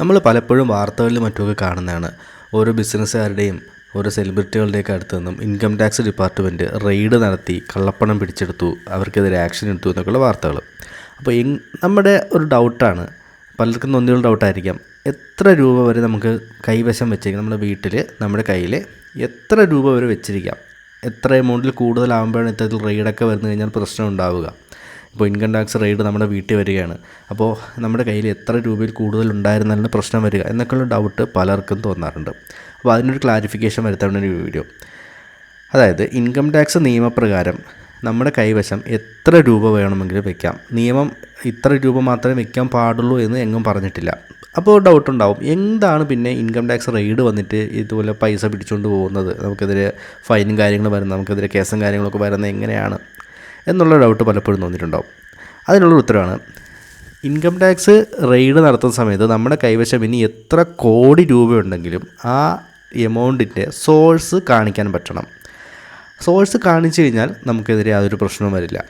നമ്മൾ പലപ്പോഴും വാർത്തകളിൽ മറ്റുമൊക്കെ കാണുന്നതാണ്. ഓരോ ബിസിനസ്സുകാരുടെയും ഓരോ സെലിബ്രിറ്റികളുടെയൊക്കെ അടുത്ത് നിന്നും ഇൻകം ടാക്സ് ഡിപ്പാർട്ട്മെന്റ് റെയ്ഡ് നടത്തി കള്ളപ്പണം പിടിച്ചെടുത്തു അവർക്കെതിരെ ആക്ഷൻ എടുത്തു എന്നൊക്കെയുള്ള വാർത്തകൾ. അപ്പോൾ നമ്മുടെ ഒരു ഡൗട്ടാണ്. പലർക്കും നൊന്നിയുള്ള ഡൗട്ടായിരിക്കാം. എത്ര രൂപ വരെ നമുക്ക് കൈവശം വെച്ചിരിക്കാം? നമ്മുടെ വീട്ടിൽ നമ്മുടെ കയ്യിൽ എത്ര രൂപ വരെ വെച്ചിരിക്കാം? എത്ര എമൗണ്ടിൽ കൂടുതലാകുമ്പോഴാണ് ഇത്തരത്തിൽ റെയ്ഡൊക്കെ വന്നു കഴിഞ്ഞാൽ പ്രശ്നം ഉണ്ടാവുക? ഇപ്പോൾ ഇൻകം ടാക്സ് റെയ്ഡ് നമ്മുടെ വീട്ടിൽ വരികയാണ്. അപ്പോൾ നമ്മുടെ കയ്യിൽ എത്ര രൂപയിൽ കൂടുതൽ ഉണ്ടായിരുന്നാലും പ്രശ്നം വരിക എന്നൊക്കെയുള്ള ഡൗട്ട് പലർക്കും തോന്നാറുണ്ട്. അപ്പോൾ അതിനൊരു ക്ലാരിഫിക്കേഷൻ വരുത്തേണ്ട ഒരു വീഡിയോ അതായത് ഇൻകം ടാക്സ് നിയമപ്രകാരം നമ്മുടെ കൈവശം എത്ര രൂപ വേണമെങ്കിലും വെക്കാം. നിയമം ഇത്ര രൂപ മാത്രമേ വെക്കാൻ പാടുള്ളൂ എന്ന് എങ്ങും പറഞ്ഞിട്ടില്ല. അപ്പോൾ ഡൗട്ട് ഉണ്ടാവും. എന്താണ് പിന്നെ ഇൻകം ടാക്സ് റെയ്ഡ് വന്നിട്ട് ഇതുപോലെ പൈസ പിടിച്ചുകൊണ്ട് പോകുന്നത്? നമുക്കെതിരെ ഫൈനും കാര്യങ്ങളും വരുന്നത് നമുക്കെതിരെ കേസും കാര്യങ്ങളൊക്കെ വരുന്നത് എങ്ങനെയാണ്? എന്നുള്ള ഡൗട്ട് പലപ്പോഴും തോന്നിയിട്ടുണ്ടാവും. അതിനുള്ള ഉത്തരവാണ് ഇൻകം ടാക്സ് റെയ്ഡ് നടത്തുന്ന സമയത്ത് നമ്മുടെ കൈവശം ഇനി എത്ര കോടി രൂപയുണ്ടെങ്കിലും ആ എമൗണ്ടിന്റെ സോഴ്സ് കാണിക്കാൻ പറ്റണം. സോഴ്സ് കാണിച്ചു കഴിഞ്ഞാൽ നമുക്കെതിരെ യാതൊരു പ്രശ്നവും വരില്ല.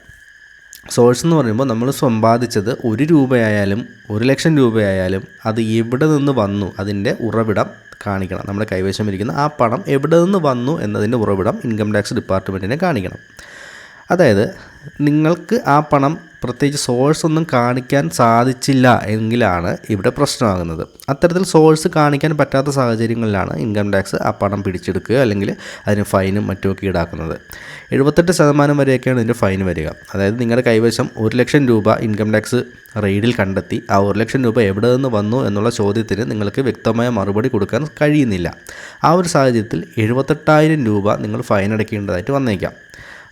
സോഴ്സ് എന്ന് പറയുമ്പോൾ നമ്മൾ സമ്പാദിച്ചത് ഒരു രൂപയായാലും ഒരു ലക്ഷം രൂപയായാലും അത് എവിടെ നിന്ന് വന്നു അതിന്റെ ഉറവിടം കാണിക്കണം. നമ്മുടെ കൈവശം ഇരിക്കുന്ന ആ പണം എവിടെ നിന്ന് വന്നു എന്നതിന്റെ ഉറവിടം ഇൻകം ടാക്സ് ഡിപ്പാർട്ട്മെന്റിനെ കാണിക്കണം. അതായത് നിങ്ങൾക്ക് ആ പണം പ്രത്യേകിച്ച് സോഴ്സ് ഒന്നും കാണിക്കാൻ സാധിച്ചില്ല എങ്കിലാണ് ഇവിടെ പ്രശ്നമാകുന്നത്. അത്തരത്തിൽ സോഴ്സ് കാണിക്കാൻ പറ്റാത്ത സാഹചര്യങ്ങളിലാണ് ഇൻകം ടാക്സ് ആ പണം പിടിച്ചെടുക്കുക അല്ലെങ്കിൽ അതിന് ഫൈനും മറ്റുമൊക്കെ ഈടാക്കുന്നത്. എഴുപത്തെട്ട് ശതമാനം വരെയൊക്കെയാണ് ഇതിന്റെ ഫൈൻ വരിക. അതായത് നിങ്ങളുടെ കൈവശം ഒരു ലക്ഷം രൂപ ഇൻകം ടാക്സ് റെയ്ഡിൽ കണ്ടെത്തി ആ ഒരു ലക്ഷം രൂപ എവിടെ നിന്ന് വന്നു എന്നുള്ള ചോദ്യത്തിന് നിങ്ങൾക്ക് വ്യക്തമായ മറുപടി കൊടുക്കാൻ കഴിയുന്നില്ല. ആ ഒരു സാഹചര്യത്തിൽ എഴുപത്തെട്ടായിരം രൂപ നിങ്ങൾ ഫൈൻ അടയ്ക്കേണ്ടതായിട്ട് വന്നേക്കാം.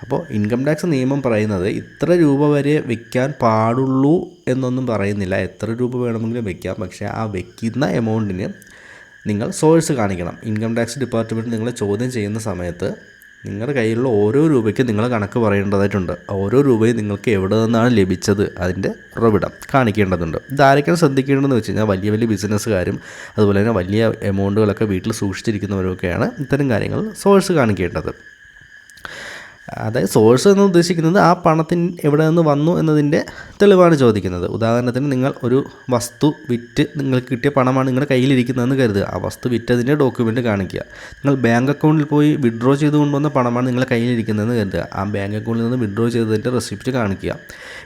അപ്പോൾ ഇൻകം ടാക്സ് നിയമം പറയുന്നത് ഇത്ര രൂപ വരെ വെക്കാൻ പാടുള്ളൂ എന്നൊന്നും പറയുന്നില്ല. എത്ര രൂപ വേണമെങ്കിലും വെക്കാം. പക്ഷേ ആ വെക്കുന്ന എമൗണ്ടിന് നിങ്ങൾ സോഴ്സ് കാണിക്കണം. ഇൻകം ടാക്സ് ഡിപ്പാർട്ട്മെന്റ് നിങ്ങളെ ചോദ്യം ചെയ്യുന്ന സമയത്ത് നിങ്ങളുടെ കയ്യിലുള്ള ഓരോ രൂപയ്ക്കും നിങ്ങൾ കണക്ക് പറയേണ്ടതായിട്ടുണ്ട്. ഓരോ രൂപയും നിങ്ങൾക്ക് എവിടെ നിന്നാണ് ലഭിച്ചത് അതിന്റെ ഉറവിടം കാണിക്കേണ്ടതുണ്ട്. ഇതാരൊക്കെയാണ് ശ്രദ്ധിക്കേണ്ടതെന്ന് വെച്ച് കഴിഞ്ഞാൽ വലിയ വലിയ ബിസിനസ്സുകാരും അതുപോലെ തന്നെ വലിയ എമൗണ്ടുകളൊക്കെ വീട്ടിൽ സൂക്ഷിച്ചിരിക്കുന്നവരൊക്കെയാണ് ഇത്തരം കാര്യങ്ങൾ സോഴ്സ് കാണിക്കേണ്ടത്. അതായത് സോഴ്സ് എന്ന് ഉദ്ദേശിക്കുന്നത് ആ പണത്തിന് എവിടെ നിന്ന് വന്നു എന്നതിന്റെ തെളിവാണ് ചോദിക്കുന്നത്. ഉദാഹരണത്തിന് നിങ്ങൾ ഒരു വസ്തു വിറ്റ് നിങ്ങൾക്ക് കിട്ടിയ പണമാണ് നിങ്ങളുടെ കയ്യിലിരിക്കുന്നതെന്ന് കരുതുക. ആ വസ്തു വിറ്റതിന്റെ ഡോക്യുമെന്റ് കാണിക്കുക. നിങ്ങൾ ബാങ്ക് അക്കൗണ്ടിൽ പോയി വിഡ്രോ ചെയ്ത് കൊണ്ടുവന്ന പണമാണ് നിങ്ങളുടെ കയ്യിലിരിക്കുന്നതെന്ന് കരുതുക. ആ ബാങ്ക് അക്കൗണ്ടിൽ നിന്ന് വിഡ്രോ ചെയ്തതിന്റെ റെസിപ്റ്റ് കാണിക്കുക.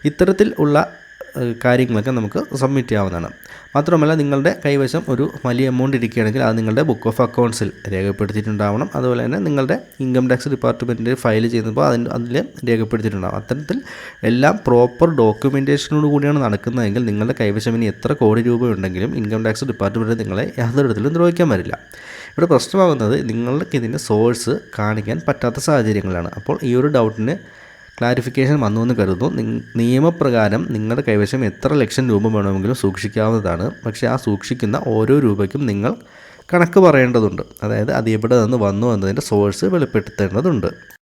ഇത്തരത്തിൽ ഉള്ള കാര്യങ്ങളൊക്കെ നമുക്ക് സബ്മിറ്റ് ചെയ്യാവുന്നതാണ്. മാത്രമല്ല നിങ്ങളുടെ കൈവശം ഒരു വലിയ എമൗണ്ട് ഇരിക്കുകയാണെങ്കിൽ അത് നിങ്ങളുടെ ബുക്ക് ഓഫ് അക്കൗണ്ട്സിൽ രേഖപ്പെടുത്തിയിട്ടുണ്ടാവണം. അതുപോലെ തന്നെ നിങ്ങളുടെ ഇൻകം ടാക്സ് ഡിപ്പാർട്ട്മെന്റിൽ ഫയൽ ചെയ്യുമ്പോൾ അതിന് അതിൽ രേഖപ്പെടുത്തിയിട്ടുണ്ടാവും അത്തരത്തിൽ എല്ലാം പ്രോപ്പർ ഡോക്യുമെന്റേഷനോട് കൂടിയാണ് നടക്കുന്നതെങ്കിൽ നിങ്ങളുടെ കൈവശം ഇനി എത്ര കോടി രൂപ ഉണ്ടെങ്കിലും ഇൻകം ടാക്സ് ഡിപ്പാർട്ട്മെന്റ് നിങ്ങളെ യാതൊരു തരത്തിലും ദ്രോഹിക്കാൻ വരില്ല ഇവിടെ പ്രശ്നമാകുന്നത് നിങ്ങൾക്ക് ഇതിന്റെ സോഴ്സ് കാണിക്കാൻ പറ്റാത്ത സാഹചര്യങ്ങളാണ്. അപ്പോൾ ഈ ഒരു ഡൗട്ടിന് ക്ലാരിഫിക്കേഷൻ വന്നു എന്ന് കരുതുന്നു നിയമപ്രകാരം നിങ്ങളുടെ കൈവശം എത്ര ലക്ഷം രൂപ വേണമെങ്കിലും സൂക്ഷിക്കാവുന്നതാണ്. പക്ഷേ ആ സൂക്ഷിക്കുന്ന ഓരോ രൂപയ്ക്കും നിങ്ങൾ കണക്ക് പറയേണ്ടതുണ്ട്. അതായത് അത് എവിടെ നിന്ന് വന്നു എന്നതിന്റെ സോഴ്സ് വെളിപ്പെടുത്തേണ്ടതുണ്ട്.